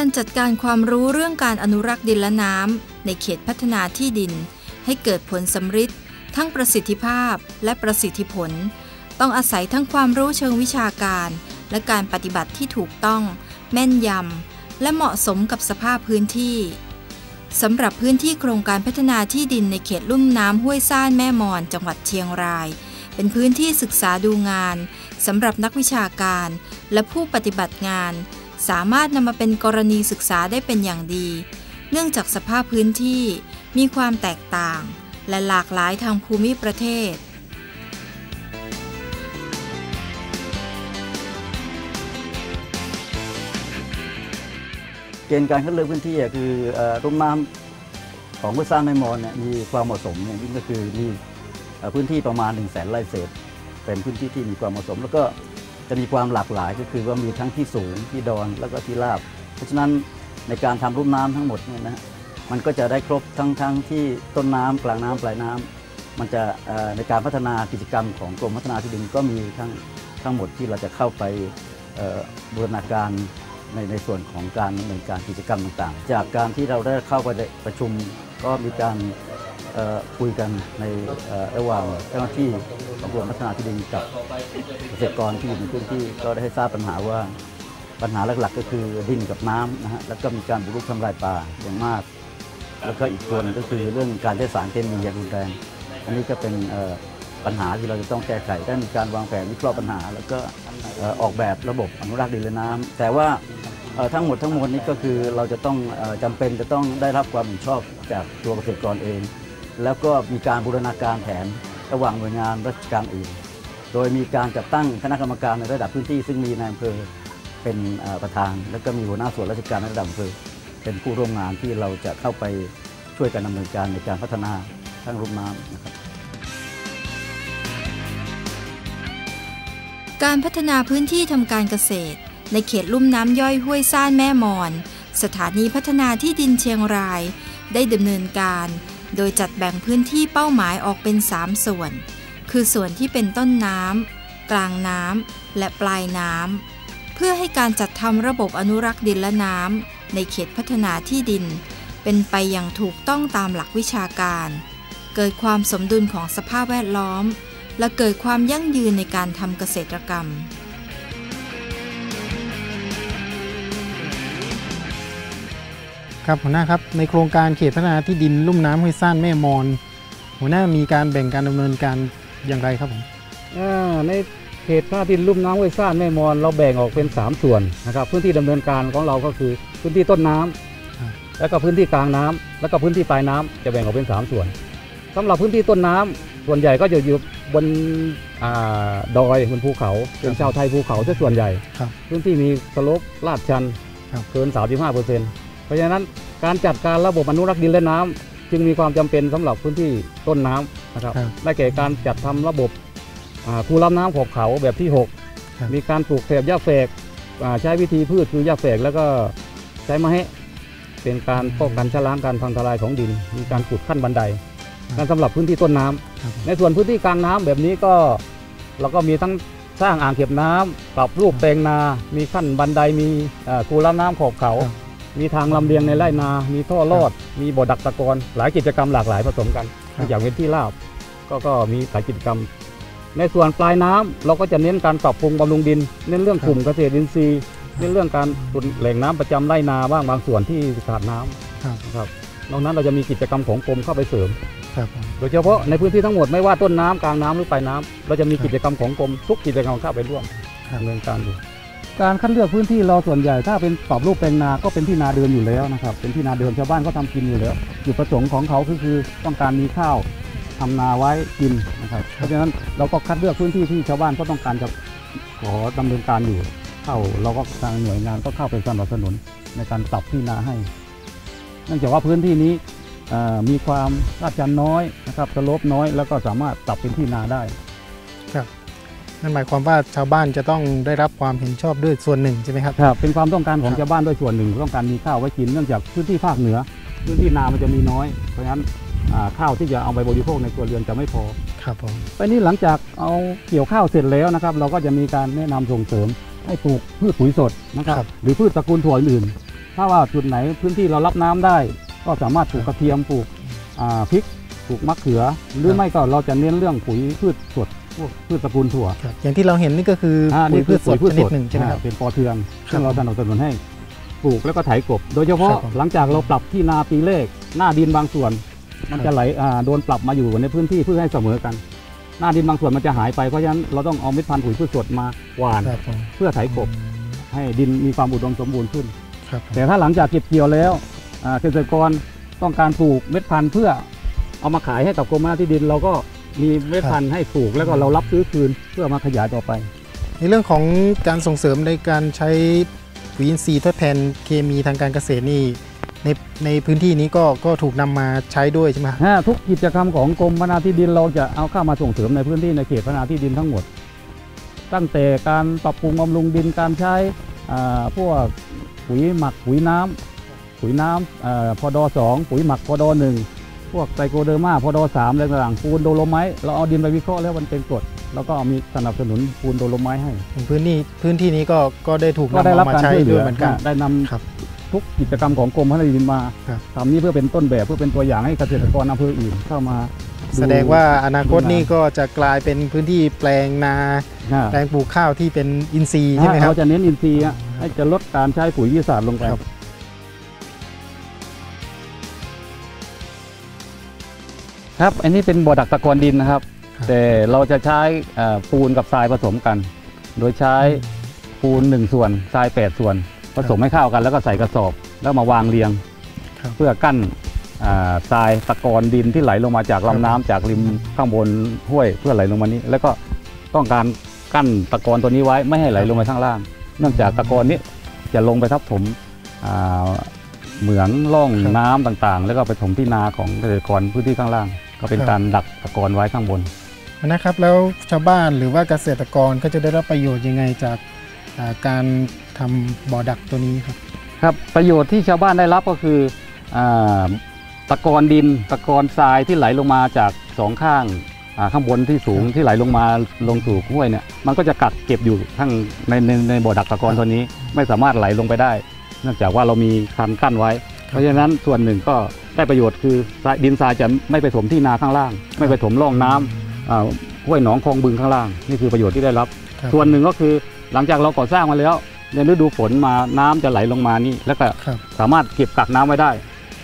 การจัดการความรู้เรื่องการอนุรักษ์ดินและน้ำในเขตพัฒนาที่ดิน ให้เกิดผลสำฤทธิ์ทั้งประสิทธิภาพและประสิทธิผล ต้องอาศัยทั้งความรู้เชิงวิชาการ และการปฏิบัติที่ถูกต้อง แม่นยำและเหมาะสมกับสภาพพื้นที่สำหรับพื้นที่โครงการพัฒนาที่ดินในเขตลุ่มน้ำห้วยซ่านแม่มอน จังหวัดเชียงราย เป็นพื้นที่ศึกษาดูงานสำหรับนักวิชาการ และผู้ปฏิบัติงาน สามารถนำมาเป็นกรณีศึกษาได้เป็นอย่างดี เนื่องจากสภาพพื้นที่มีความแตกต่าง และหลากหลายทางภูมิประเทศ เกณฑ์การคัดเลือกพื้นที่คือเอ่อรุ่มน้ำของห้วยซ่านแม่มอนเนี่ยมีความเหมาะสมอย่างยิ่งก็คือมีพื้นที่ประมาณ1นึ่งแสนไร่เศษ เป็นพื้นที่ที่มีความเหมาะสม แล้วก็ จะมีความหลากหลายก็คือว่ามีทั้งที่สูงที่ดอนแล้วก็ที่ราบ เพราะฉะนั้นในการทำรุ่มน้ำทั้งหมดเนี่ยนะมันก็จะได้ครบทั้งทั้งที่ต้นน้ำกลางน้ำปลายน้ำมันจะในการพัฒนากิจกรรมของกรมพัฒนาที่ดินก็มีทั้งทั้งหมดที่เราจะเข้าไปบูรณาการในในส่วนของการดำเนินการกิจกรรมต่างๆ จากการที่เราได้เข้าไปประชุมก็มีการ คุยกันในระหว่างเจ้าหน้าที่ของกรมพัฒนาที่ดินกับเกษตรกรที่อยู่ในพื้นที่ก็ได้ให้ทราบปัญหาว่าปัญหาหลักๆ ก็คือดินกับน้ำนะฮะแล้วก็มีการบุกรุกทำลายป่าอย่างมาก แล้วก็อีกส่วนก็คือเรื่องการใช้สารเคมีอย่างรุนแรงอันนี้ก็เป็นปัญหาที่เราจะต้องแก้ไขได้มีการวางแผนวิเคราะห์ปัญหา แล้วก็ออกแบบระบบอนุรักษ์ดินและน้ำแต่ว่าทั้งหมดทั้งมวลนี้ก็คือเราจะต้องเอ่อจำเป็นจะต้องได้รับความเห็นชอบจากตัวเกษตรกรเอง แล้วก็มีการบูรณาการแผนระหว่างหน่วยงานราชการอื่น โดยมีการจัดตั้งคณะกรรมการในระดับพื้นที่ซึ่งมีนายอำเภอเป็นประธาน แล้วก็มีหัวหน้าส่วนราชการในระดับอำเภอเป็นผู้ร่วมงานที่เราจะเข้าไปช่วยกันดำเนินการในการพัฒนาทั้งรุ่มน้ำนะครับการพัฒนาพื้นที่ทำการเกษตร ในเขตลุ่มน้ำย่อยห้วยซ่านแม่มอน สถานีพัฒนาที่ดินเชียงราย ได้ดำเนินการ โดยจัดแบ่งพื้นที่เป้าหมายออกเป็น 3 ส่วน คือส่วนที่เป็นต้นน้ำกลางน้ำและปลายน้ำเพื่อให้การจัดทำระบบอนุรักษ์ดินและน้ำในเขตพัฒนาที่ดิน เป็นไปอย่างถูกต้องตามหลักวิชาการ เกิดความสมดุลของสภาพแวดล้อม และเกิดความยั่งยืนในการทำเกษตรกรรม ครับหัวหน้าครับในโครงการเขตพัฒนาที่ดินลุ่มน้ำห้วยซ่านแม่มอนหัวหน้ามีการแบ่งการดำเนินการอย่างไรครับผมอ่าในเขตท่าดินลุ่มน้ำห้วยซ่านแม่มอนเราแบ่งออกเป็น 3 ส่วนนะครับพื้นที่ดำเนินการของเราก็คือพื้นที่ต้นน้ำครับแล้วก็พื้นที่กลางน้ำแล้วก็พื้นที่ปลายน้ำจะแบ่งออกเป็น 3 ส่วนสำหรับพื้นที่ต้นน้ำส่วนใหญ่ก็จะอยู่บนอ่าดอยบนภูเขาเป็นชาวไทยภูเขาซะส่วนใหญ่ครับพื้นที่มีสโลปลาดชันครับเกิน 35เปอร์เซ็นต์ เพราะฉะนั้นการจัดการระบบอนุรักษ์ดินและน้ำจึงมีความจำเป็นสำหรับพื้นที่ต้นน้ำนะครับครับได้แก่การจัดทำระบบอ่าคูลำน้ำขอบเขาแบบที่ครับ6มีการปลูกแถบหญ้าแฝกอ่าใช้วิธีพืชคือหญ้าแฝกแล้วก็ใช้ไม้ให้เป็นการป้องกันชะล้างการพังทลายของดิน มีการขุดขั้นบันไดนั่นสำหรับพื้นที่ต้นน้ำครับผมในส่วนพื้นที่กลางน้ำแบบนี้ก็เราก็มีทั้งสร้างอ่างเก็บน้ำปรับรูปแปลงนา มีขั้นบันไดมีเอ่อคูลำน้ำขอบเขาครับ มีทางลำเลียงในไร่นา มีท่อลอด มีบ่อดักตะกอนหลายกิจกรรมหลากหลายผสมกันครับ อย่างเป็นที่ราบก็ก็มีหลายกิจกรรม ในส่วนปลายน้ำเราก็จะเน้นการปรับปรุงบำรุงดิน เน้นเรื่องกลุ่มเกษตรอินทรีย์เน้นเรื่องการตุนแหล่งน้ำประจำไร่นาบ้างบางส่วนที่ขาดน้ำครับนะครับนอกนั้นเราจะมีกิจกรรมของกรมเข้าไปเสริม ครับผม โดยเฉพาะในพื้นที่ทั้งหมดไม่ว่าต้นน้ำกลางน้ำหรือปลายน้ำเราจะมีกิจกรรมของกรมทุกกิจกรรมเข้าไปร่วมครับ ดำเนินการอยู่ การคัดเลือกพื้นที่เราส่วนใหญ่ถ้าเป็นปรับรูปแปลงนา ก็เป็นที่นาเดิมอยู่แล้วนะครับ เป็นที่นาเดิมชาวบ้านก็ทำกินอยู่แล้วจุดประสงค์ของเขาก็คือต้องการมีข้าวทำนาไว้กินนะครับ เพราะฉะนั้นเราก็คัดเลือกพื้นที่ที่ชาวบ้านก็ต้องการจะขอดำเนินการอยู่ เข้าเราก็ทางหน่วยงานก็เข้าไปสนับสนุนในการปรับที่นาให้ เนื่องจากว่าพื้นที่นี้มีความลาดชันน้อยนะครับสโลปน้อย แล้วก็สามารถปรับเป็นที่นาได้ นั่นหมายความว่าชาวบ้านจะต้องได้รับความเห็นชอบด้วยส่วนหนึ่งใช่ไหมครับครับเป็นความต้องการของครับชาวบ้านด้วยส่วนหนึ่งต้องการมีข้าวไว้กินเนื่องจากพื้นที่ภาคเหนือ พื้นที่นามันจะมีน้อย เพราะฉะนั้นอ่าข้าวที่จะเอาไปบริโภคในครัวเรือนจะไม่พอครับผมไปนี้หลังจากเอาเกี่ยวข้าวเสร็จแล้วนะครับ เราก็จะมีการแนะนำส่งเสริมให้ปลูกพืชปุ๋ยสดนะครับครับหรือพืชตระกูลถั่วอื่นๆถ้าว่าจุดไหนพื้นที่เรารับน้ำได้ ก็สามารถปลูกกระเทียมปลูกอ่าพริกปลูกมะเขือ หรือไม่ก็เราจะเน้นเรื่องปุ๋ยพืชสด พวกพืชตระกูลถั่วครับอย่างที่เราเห็นนี่ก็คืออปุ๋ยพืชสดชนิดหนึ่งใช่ไหมครับอ่าเป็นปอเทืองครับซึ่งเราสนับสนุนให้ปลูกแล้วก็ไถกบ โดยเฉพาะครับผมหลังจากเราปรับที่นาปีเลขหน้าดินบางส่วน มันครับจะไหลอ่าโดนปรับมาอยู่ในพื้นที่เพื่อให้เสมอกัน หน้าดินบางส่วนมันจะหายไปเพราะฉะนั้นเราต้องเอาเม็ดพันธุ์ปุ๋ยพืชสดมาหว่านครับผมเพื่อไถกบ ให้ดินมีความอุดมสมบูรณ์ขึ้นครับผมแต่ถ้าหลังจากเก็บเกี่ยวแล้วอ่าเกษตรกรต้องการปลูกเม็ดพันธุ์เพื่อเอามาขายให้กับกรมพัฒนาที่ดินเราก็ มีเม็ดพันธุ์ให้ปลูกแล้วก็เรารับซื้อคืนเพื่อมาขยายต่อไป ในเรื่องของการส่งเสริมในการใช้ปุ๋ยอินทรีย์ทดแทนเคมีทางการเกษตรนี่ในในพื้นที่นี้ก็ก็ถูกนำมาใช้ด้วยใช่ไหมครับฮะทุกกิจกรรมของกรมพัฒนาที่ดินเราจะเอาเข้ามาส่งเสริมในพื้นที่ในเขตพัฒนาที่ดินทั้งหมด ตั้งแต่การปรับปรุงบำรุงดินการใช้อ่าพวกปุ๋ยหมักปุ๋ยน้ำปุ๋ยน้ำอ่าพอดอสองปุ๋ยหมักพอดอหนึ่ง พวกไตรโคเดอร์มาพอดอสามอะไรต่างๆปูนโดโลไมต์เราเอาดินไปวิเคราะห์แล้วมันเป็นกรดแล้วก็มีสนับสนุนปูนโดโลไมต์ให้ พื้นที่พื้นที่นี้ก็ก็ได้ถูกก็นำได้รับเอามาการใช้ช่วยเหลืด้วยอเหมือนกันได้นำครับทุกกิจกรรมของกรมพัฒนาที่ดินมาครับทำนี้เพื่อเป็นต้นแบบเพื่อเป็นตัวอย่างให้เกษตรกรอำเภออื่นเข้ามา แสดงว่าอนาคตนี่ก็จะกลายเป็นพื้นที่แปลงนาอ่าแปลงปลูกข้าวที่เป็นอินทรีย์ใช่ไหมครับเราจะเน้นอินทรีย์อะให้จะลดการใช้ปุ๋ยวิทยาศาสตร์ลงไป ครับครับ อันนี้เป็นบ่อดักตะกอนดินนะครับครับแต่เราจะใช้เอ่อปูนกับทรายผสมกัน โดยใช้ปูน 1 ส่วนทราย 8 ส่วน ผสมให้เข้ากันแล้วก็ใส่กระสอบ แล้วมาวางเรียงครับเพื่อกั้นอ่าทรายตะกอนดินที่ไหลลงมาจากลำน้ำจากริมข้างบนห้วยเพื่อไหลลงมานี้ แล้วก็ต้องการกั้นตะกอนตัวนี้ไว้ไม่ให้ไหลลงไปข้างล่าง เนื่องจากตะกอนนี้จะลงไปทับถมอ่าเหมืองร่องครับน้ำต่างๆ แล้วก็ไปถมที่นาของเกษตรกรพื้นที่ข้างล่าง ก็เป็นครับการดักตะกอนไว้ข้างบนนะครับ แล้วชาวบ้านหรือว่าเกษตรกรก็จะได้รับประโยชน์ยังไงจากอ่าการทำบ่อดักตัวนี้ครับครับประโยชน์ที่ชาวบ้านได้รับก็คืออาตะกอนดินตะกอนทรายที่ไหลลงมาจากสองข้างอ่าข้างบนที่สูงครับที่ไหลลงมาลงสู่ห้วยเนี่ยมันก็จะกักเก็บอยู่ข้างในในในบ่อดักตะกอนตัวนี้ ไม่สามารถไหลลงไปได้ เนื่องจากว่าเรามีคันกั้นไว้ เพราะฉะนั้นส่วนหนึ่งก็ได้ประโยชน์คือทรายดินทรายจะไม่ไปถมที่นาข้างล่าง ไม่ไปถมร่องน้ำอ่าห้วยหนองคลองบึงข้างล่าง นี่คือประโยชน์ที่ได้รับครับ ส่วนหนึ่งก็คือหลังจากเราก่อสร้างมาแล้วในฤดูฝนมาน้ำจะไหลลงมานี่แล้วก็ครับสามารถเก็บกักน้ำไว้ได้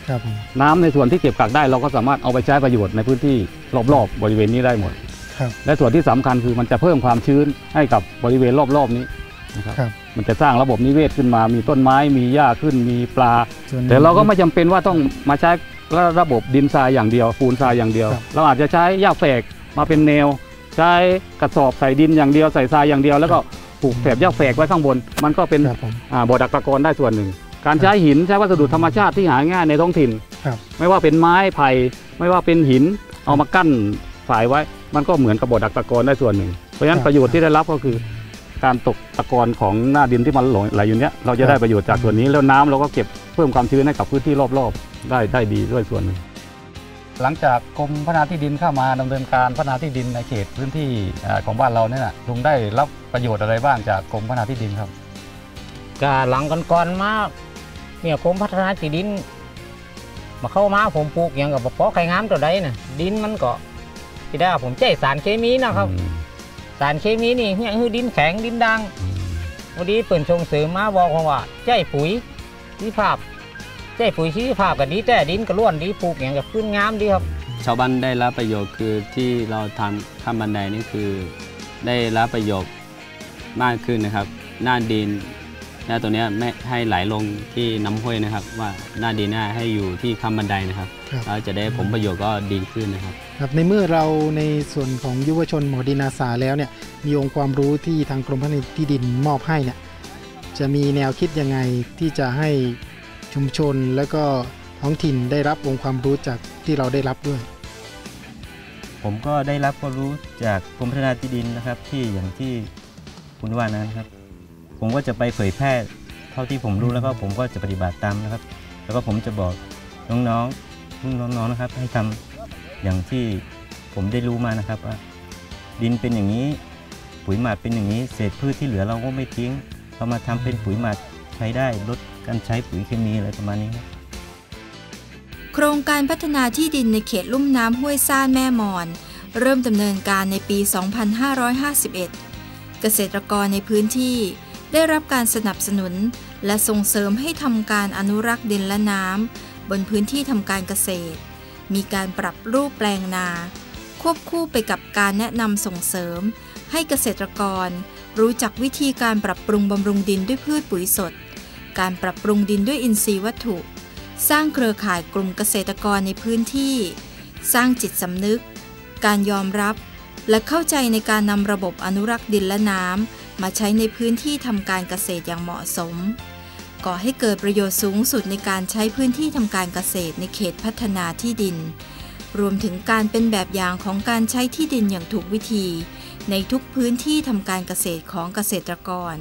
ครับผมน้ำในส่วนที่เก็บกักได้เราก็สามารถเอาไปใช้ประโยชน์ในพื้นที่รอบๆบริเวณนี้ได้หมดครับและส่วนที่สำคัญคือมันจะเพิ่มความชื้นให้กับบริเวณรอบๆนี้นะครับครับ มันจะสร้างระบบนิเวศขึ้นมา มีต้นไม้มีหญ้าขึ้นมีปลาส่วนแต่เราก็ไม่จำเป็นว่าต้องมาใช้ระบบดินทรายอย่างเดียวปูนทรายอย่างเดียวครับเราอาจจะใช้หญ้าแฝกมาเป็นแนว ใช้กระสอบใส่ดินอย่างเดียวใส่ทรายอย่างเดียว แล้วก็ปลูกแถบหญ้าแฝกไว้ข้างบน มันก็เป็นครับผมอ่าบ่อดักตะกอนได้ส่วนหนึ่ง การใช้หินใช้วัสดุธรรมชาติที่หาง่ายในท้องถิ่นครับไม่ว่าเป็นไม้ไผ่ไม่ว่าเป็นหินเอามากั้นฝายไว้ มันก็เหมือนกับบ่อดักตะกอนได้ส่วนหนึ่งเพราะฉะนั้นประโยชน์ที่ได้รับก็คือ การตกตะกอนของหน้าดินที่มันหลงไหลอยู่เนี้ยเราจะได้ประโยชน์จากส่วนนี้ แล้วน้ำเราก็เก็บเพิ่มความชื้นให้กับพื้นที่รอบๆ ได้ได้ดีด้วยส่วนหนึ่งหลังจากกรมพัฒนาที่ดินเข้ามาดำเนินการพัฒนาที่ดินในเขตพื้นที่อ่าของบ้านเราเนี่ยนะลุงได้รับประโยชน์อะไรบ้างจากกรมพัฒนาที่ดินครับก็หลังกันก่อนมาเนี่ยกรมพัฒนาที่ดิน มาเข้ามาผมปลูกอย่างกับพอไข่งามตัวใดนะดินมันก็ที่ได้ผมใจสารเคมีนะครับ สารเคมีนี่อย่างคือดินแข็งดินดังวันนี้เปิ่นชงเสริมมาบอกว่าว่าใจปุ๋ยชีภาพใจปุ๋ยชีภาพก็ดีแต่ดินก็ล้วนดีปลูกอย่างกับขึ้นงามดีครับ ชาวบ้านได้รับประโยชน์คือที่เราทำข้ามบันไดนี่คือ ได้รับประโยชน์มากขึ้นนะครับ หน้าดิน หน้าตัวเนี้ยไม่ให้ไหลลงที่น้ำห้วยนะครับ ว่าหน้าดินหน้าให้อยู่ที่ข้ามบันไดนะครับครับเราจะได้ผลประโยชน์ก็ดีขึ้นนะครับครับ ในเมื่อเราในส่วนของยุวชนหมอดินอาสาแล้วเนี่ยมีองค์ความรู้ที่ทางกรมพัฒนาที่ดินมอบให้เนี่ยจะมีแนวคิดยังไงที่จะให้ชุมชนแล้วก็ท้องถิ่นได้รับองค์ความรู้จากที่เราได้รับด้วย ผมก็ได้รับความรู้จากกรมพัฒนาที่ดินนะครับ ที่อย่างที่คุณว่านะครับ ผมก็จะไปเผยแพร่เท่าที่ผมรู้แล้วก็ผมก็จะปฏิบัติตามนะครับ แล้วก็ผมจะบอกน้องๆรุ่นน้องๆนะครับ ให้ทำอย่างที่ผมได้รู้มานะครับว่าดินเป็นอย่างนี้ปุ๋ยหมักเป็นอย่างนี้ เศษพืชที่เหลือเราก็ไม่ทิ้งเรามาทำเป็นปุ๋ยหมักใช้ได้ลดการใช้ปุ๋ยเคมีอะไรประมาณนี้ครับโครงการพัฒนาที่ดินในเขตลุ่มน้ำห้วยซ่านแม่มอน เริ่มดำเนินการในปี 2551 เกษตรกรในพื้นที่ ได้รับการสนับสนุน และส่งเสริมให้ทำการอนุรักษ์ดินและน้ำบนพื้นที่ทำการเกษตร มีการปรับรูปแปลงนา ควบคู่ไปกับการแนะนำส่งเสริม ให้เกษตรกร รู้จักวิธีการปรับปรุงบำรุงดินด้วยพืชปุ๋ยสด การปรับปรุงดินด้วยอินทรีย์วัตถุ สร้างเครือข่ายกลุ่มเกษตรกรในพื้นที่ สร้างจิตสำนึก การยอมรับ และเข้าใจในการนำระบบอนุรักษ์ดินและน้ำ มาใช้ในพื้นที่ทำการเกษตรอย่างเหมาะสม ก่อให้เกิดประโยชน์สูงสุดในการใช้พื้นที่ทำการเกษตรในเขตพัฒนาที่ดิน รวมถึงการเป็นแบบอย่างของการใช้ที่ดินอย่างถูกวิธี ในทุกพื้นที่ทำการเกษตรของเกษตรกร